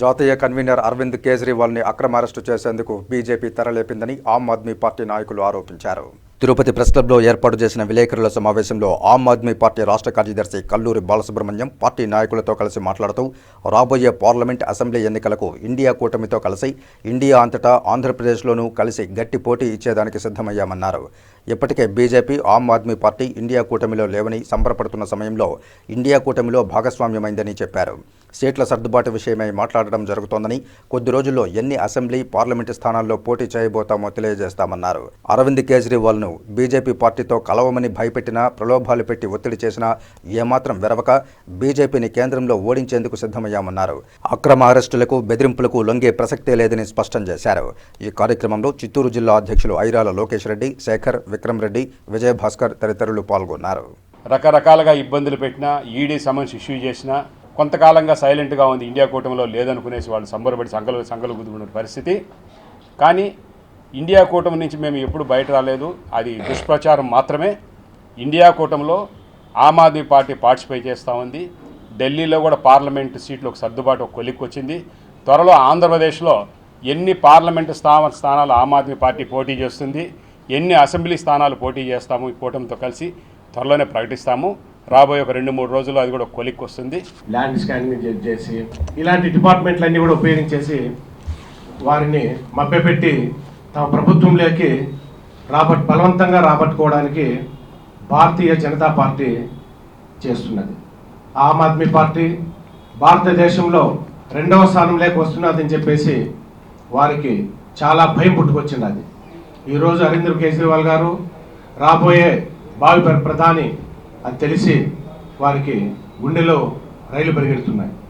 జాతీయ కన్వీనర్ అరవింద్ కేజ్రీవాల్ని అక్రమ అరెస్టు చేసేందుకు బీజేపీ తెరలేపిందని ఆమ్ ఆద్మీ పార్టీ నాయకులు ఆరోపించారు. తిరుపతి ప్రెస్ క్లబ్లో ఏర్పాటు చేసిన విలేకరుల సమావేశంలో ఆమ్ ఆద్మీ పార్టీ రాష్ట్ర కార్యదర్శి కల్లూరి బాలసుబ్రహ్మణ్యం పార్టీ నాయకులతో కలిసి మాట్లాడుతూ రాబోయే పార్లమెంట్ అసెంబ్లీ ఎన్నికలకు ఇండియా కూటమితో కలిసి ఇండియా అంతటా ఆంధ్రప్రదేశ్లోనూ కలిసి గట్టి పోటీ ఇచ్చేదానికి సిద్ధమయ్యామన్నారు. ఇప్పటికే బీజేపీ ఆమ్ ఆద్మీ పార్టీ ఇండియా కూటమిలో లేవని సంబరపడుతున్న సమయంలో ఇండియా కూటమిలో భాగస్వామ్యమైందని చెప్పారు. సీట్ల సర్దుబాటు విషయమై మాట్లాడడం జరుగుతోందని కొద్ది రోజుల్లో ఎన్ని అసెంబ్లీ పార్లమెంటు స్థానాల్లో పోటీ చేయబోతామో తెలియజేస్తామన్నారు. అరవింద్ కేజ్రీవాల్ను బీజేపీ పార్టీతో కలవమని భయపెట్టినా ప్రలోభాలు పెట్టి ఒత్తిడి చేసినా ఏమాత్రం వెరవక బీజేపీని కేంద్రంలో ఓడించేందుకు సిద్ధమయ్యామన్నారు. అక్రమ అరెస్టులకు బెదిరింపులకు లొంగే ప్రసక్తే లేదని స్పష్టం చేశారు. ఈ కార్యక్రమంలో చిత్తూరు జిల్లా అధ్యక్షులు ఐరాల లోకేష్ రెడ్డి శేఖర్ విక్రమ్ రెడ్డి విజయభాస్కర్ తదితరులు పాల్గొన్నారు. రకరకాలుగా ఇబ్బందులు పెట్టినా ఈడీ సమన్స్ ఇష్యూ చేసినా కొంతకాలంగా సైలెంట్గా ఉంది. ఇండియా కూటమిలో లేదనుకునేసి వాళ్ళు సంబరపడి సంకలు సంకలు గుద్దుకున్న పరిస్థితి. కానీ ఇండియా కూటమి నుంచి మేము ఎప్పుడు బయట రాలేదు. అది దుష్ప్రచారం మాత్రమే. ఇండియా కూటమిలో ఆమ్ ఆద్మీ పార్టీ పార్టిసిపేట్ చేస్తూ ఉంది. ఢిల్లీలో కూడా పార్లమెంటు సీట్లు ఒక సర్దుబాటు ఒక కొలిక్కి వచ్చింది. త్వరలో ఆంధ్రప్రదేశ్లో ఎన్ని పార్లమెంటు స్థాన స్థానాలు ఆమ్ ఆద్మీ పార్టీ పోటీ చేస్తుంది ఎన్ని అసెంబ్లీ స్థానాలు పోటీ చేస్తాము ఈ కూటమితో కలిసి త్వరలోనే ప్రకటిస్తాము. రాబోయే ఒక రెండు మూడు రోజుల్లో అది కూడా ఒక కొలిక్కి వస్తుంది ల్యాండ్ స్కానింగ్ చేసి ఇలాంటి డిపార్ట్మెంట్లన్నీ కూడా ఉపయోగించేసి వారిని మభ్యపెట్టి తమ ప్రభుత్వంలోకి రాబట్ బలవంతంగా రాబట్టుకోవడానికి భారతీయ జనతా పార్టీ చేస్తున్నది. ఆమ్ ఆద్మీ పార్టీ భారతదేశంలో రెండవ స్థానంలోకి వస్తున్నదని చెప్పేసి వారికి చాలా భయం పుట్టుకొచ్చినది ఈరోజు అరవింద్ కేజ్రీవాల్ గారు రాబోయే భావి ప్రధాని అని తెలిసి వారికి గుండెలో రైలు పరిగెడుతున్నాయి.